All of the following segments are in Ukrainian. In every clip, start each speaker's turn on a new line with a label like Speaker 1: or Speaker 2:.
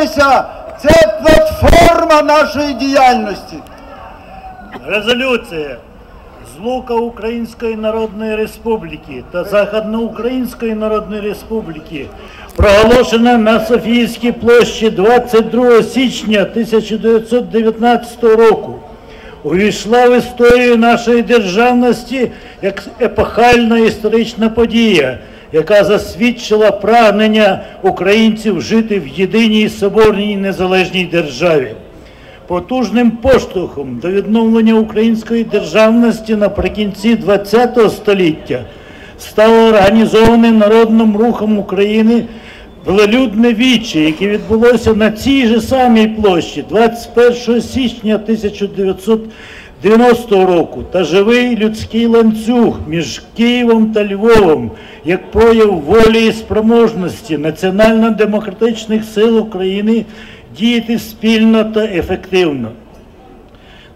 Speaker 1: об'єднатися це платформа нашої діяльності.
Speaker 2: Резолюція. З Лука Української Народної Республіки та Західноукраїнської Народної Республіки, проголошена на Софійській площі 22 січня 1919 року, увійшла в історію нашої державності як епохальна історична подія, яка засвідчила прагнення українців жити в єдиній соборній незалежній державі. Потужним поштовхом до відновлення української державності наприкінці ХХ століття стало організоване народним рухом України велелюдне віче, яке відбулося на цій же самій площі 21 січня 1990 року та живий людський ланцюг між Києвом та Львовом як прояв волі і спроможності національно-демократичних сил України діяти спільно та ефективно.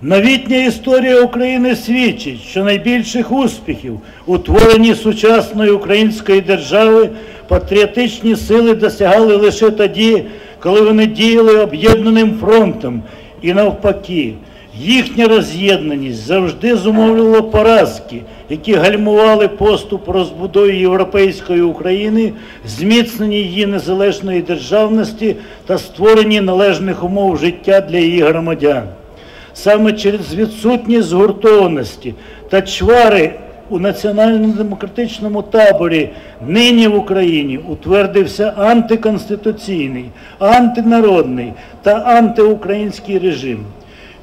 Speaker 2: Новітня історія України свідчить, що найбільших успіхів у творенні сучасної української держави патріотичні сили досягали лише тоді, коли вони діяли об'єднаним фронтом і навпаки. Їхня роз'єднаність завжди зумовлювала поразки, які гальмували поступ розбудові європейської України, зміцненні її незалежної державності та створенні належних умов життя для її громадян. Саме через відсутність згуртованості та чвари у національно-демократичному таборі нині в Україні утвердився антиконституційний, антинародний та антиукраїнський режим.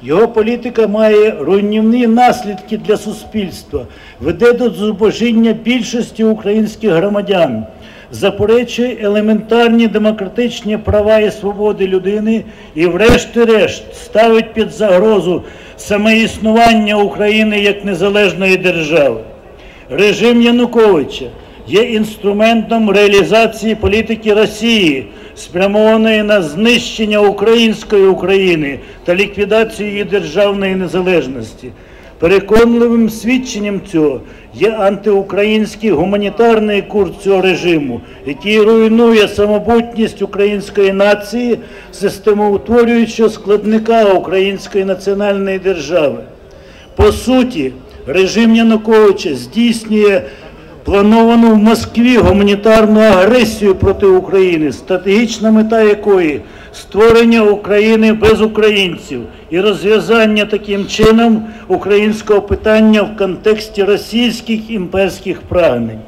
Speaker 2: Його політика має руйнівні наслідки для суспільства, веде до зубожіння більшості українських громадян, заперечує елементарні демократичні права і свободи людини і, врешті-решт, ставить під загрозу саме існування України як незалежної держави. Режим Януковича є інструментом реалізації політики Росії, спрямованої на знищення української України та ліквідацію її державної незалежності. Переконливим свідченням цього є антиукраїнський гуманітарний курс цього режиму, який руйнує самобутність української нації, системоутворюючого складника української національної держави. По суті, режим Януковича здійснює плановану в Москві гуманітарну агресію проти України, стратегічна мета якої створення України без українців і розв'язання таким чином українського питання в контексті російських імперських прагнень.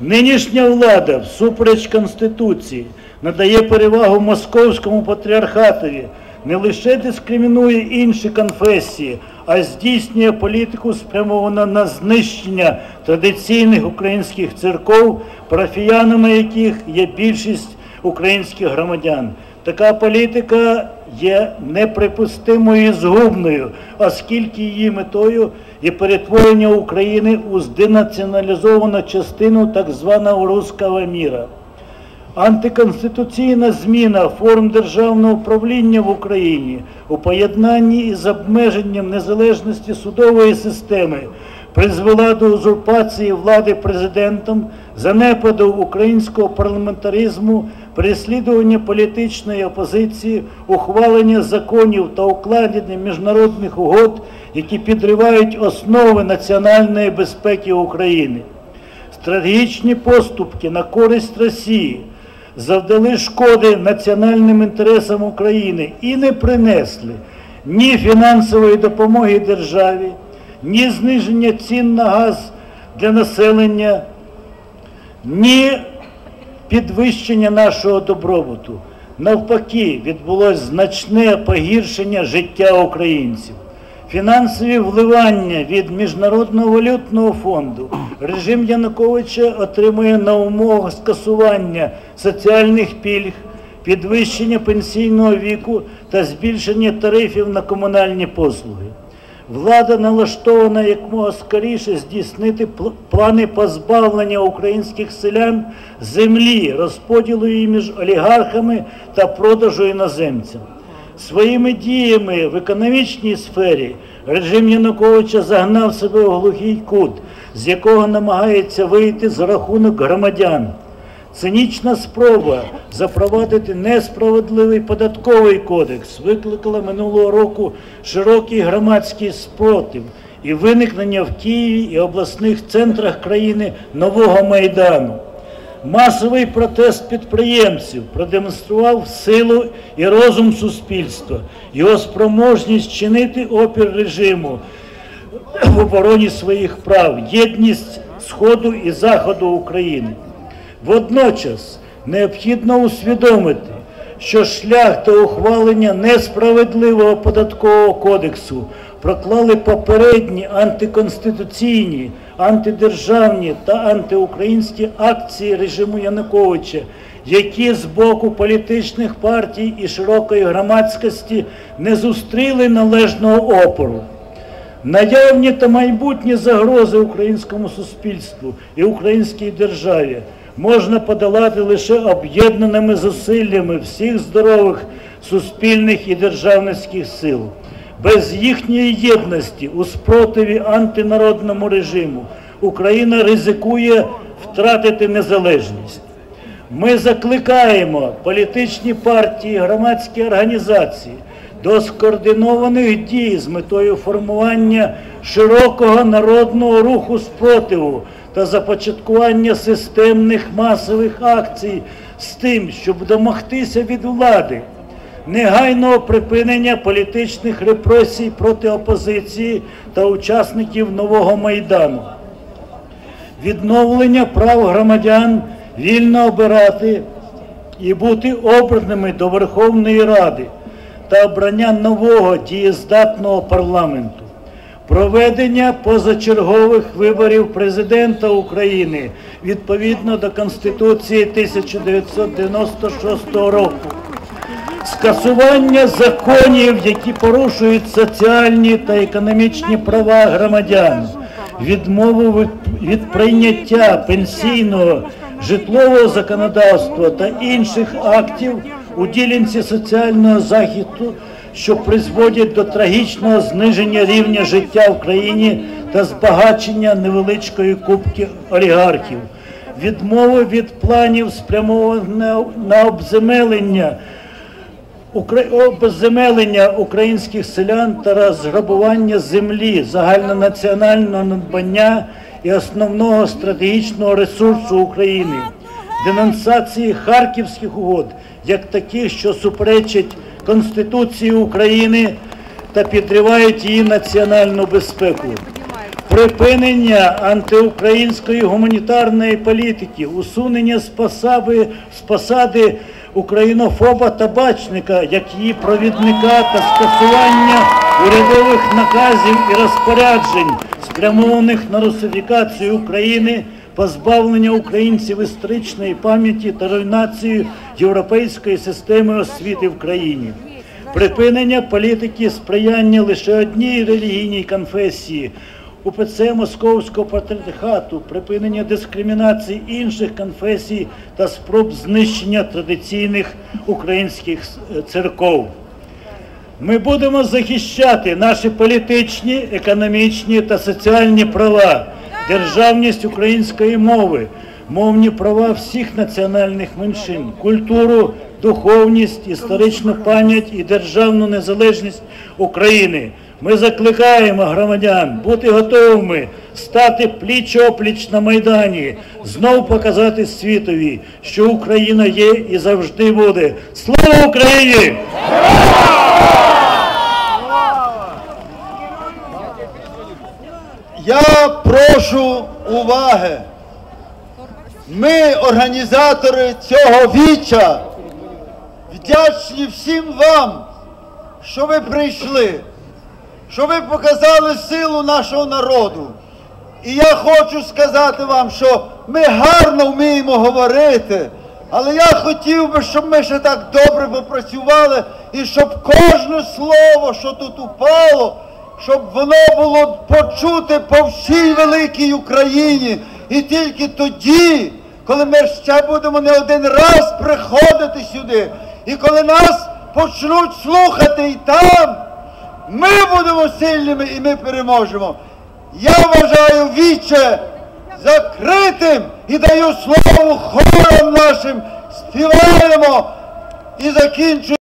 Speaker 2: Нинішня влада, всупереч Конституції, надає перевагу московському патріархатові, не лише дискримінує інші конфесії, а здійснює політику, спрямовану на знищення традиційних українських церков, парафіянами яких є більшість українських громадян. Така політика є неприпустимою і згубною, оскільки її метою є перетворення України у зденаціоналізовану частину так званого руского міра. Антиконституційна зміна форм державного управління в Україні у поєднанні із обмеженням незалежності судової системи призвела до узурпації влади президентом, занепаду українського парламентаризму, переслідування політичної опозиції, ухвалення законів та укладення міжнародних угод, які підривають основи національної безпеки України. Стратегічні поступки на користь Росії завдали шкоди національним інтересам України і не принесли ні фінансової допомоги державі, ні зниження цін на газ для населення, ні підвищення нашого добробуту. Навпаки, відбулось значне погіршення життя українців. Фінансові вливання від Міжнародного валютного фонду режим Януковича отримує на умовах скасування соціальних пільг, підвищення пенсійного віку та збільшення тарифів на комунальні послуги. Влада налаштована якмога скоріше здійснити плани позбавлення українських селян землі, розподілу її між олігархами та продажу іноземцям. Своїми діями в економічній сфері режим Януковича загнав себе у глухий кут, з якого намагається вийти за рахунок громадян. Цинічна спроба запровадити несправедливий податковий кодекс викликала минулого року широкий громадський спротив і виникнення в Києві і обласних центрах країни нового майдану. Масовий протест підприємців продемонстрував силу і розум суспільства, його спроможність чинити опір режиму в обороні своїх прав, єдність Сходу і Заходу України. Водночас необхідно усвідомити, що шлях до ухвалення несправедливого податкового кодексу проклали попередні антиконституційні, антидержавні та антиукраїнські акції режиму Януковича, які з боку політичних партій і широкої громадськості не зустріли належного опору. Наявні та майбутні загрози українському суспільству і українській державі можна подолати лише об'єднаними зусиллями всіх здорових суспільних і державницьких сил. Без їхньої єдності у спротиві антинародному режиму Україна ризикує втратити незалежність. Ми закликаємо політичні партії, громадські організації до скоординованих дій з метою формування широкого народного руху спротиву та започаткування системних масових акцій з тим, щоб домогтися від влади, негайного припинення політичних репресій проти опозиції та учасників нового майдану, відновлення прав громадян вільно обирати і бути обраними до Верховної Ради та обрання нового дієздатного парламенту, проведення позачергових виборів президента України відповідно до Конституції 1996 року, скасування законів, які порушують соціальні та економічні права громадян, відмову від, прийняття пенсійного житлового законодавства та інших актів у ділянці соціального захисту, що призводять до трагічного зниження рівня життя в країні та збагачення невеличкої кубки олігархів, відмови від планів спрямованих на обземелення. Обезземелення українських селян та розграбування землі, загальнонаціонального надбання і основного стратегічного ресурсу України, денонсації харківських угод як таких, що суперечать Конституції України та підривають її національну безпеку. Припинення антиукраїнської гуманітарної політики, усунення з посади, українофоба табачника, як її провідника та скасування урядових наказів і розпоряджень, спрямованих на русифікацію України, позбавлення українців історичної пам'яті та руйнацію європейської системи освіти в країні. Припинення політики сприяння лише одній релігійній конфесії УПЦ Московського патріархату, припинення дискримінації інших конфесій та спроб знищення традиційних українських церков. Ми будемо захищати наші політичні, економічні та соціальні права, державність української мови, мовні права всіх національних меншин, культуру, духовність, історичну пам'ять і державну незалежність України. Ми закликаємо громадян бути готовими стати пліч опліч на Майдані, знов показати світові, що Україна є і завжди буде. Слава Україні!
Speaker 1: Я прошу уваги. Ми, організатори цього віча, вдячні всім вам, що ви прийшли, що ви показали силу нашого народу. І я хочу сказати вам, що ми гарно вміємо говорити, але я хотів би, щоб ми ще так добре попрацювали і щоб кожне слово, що тут упало, щоб воно було почуте по всій великій Україні. І тільки тоді, коли ми ще будемо не один раз приходити сюди, і коли нас почнуть слухати і там, ми будемо сильними і ми переможемо. Я вважаю віче закритим і даю слово хорам нашим, співаємо і закінчуємо.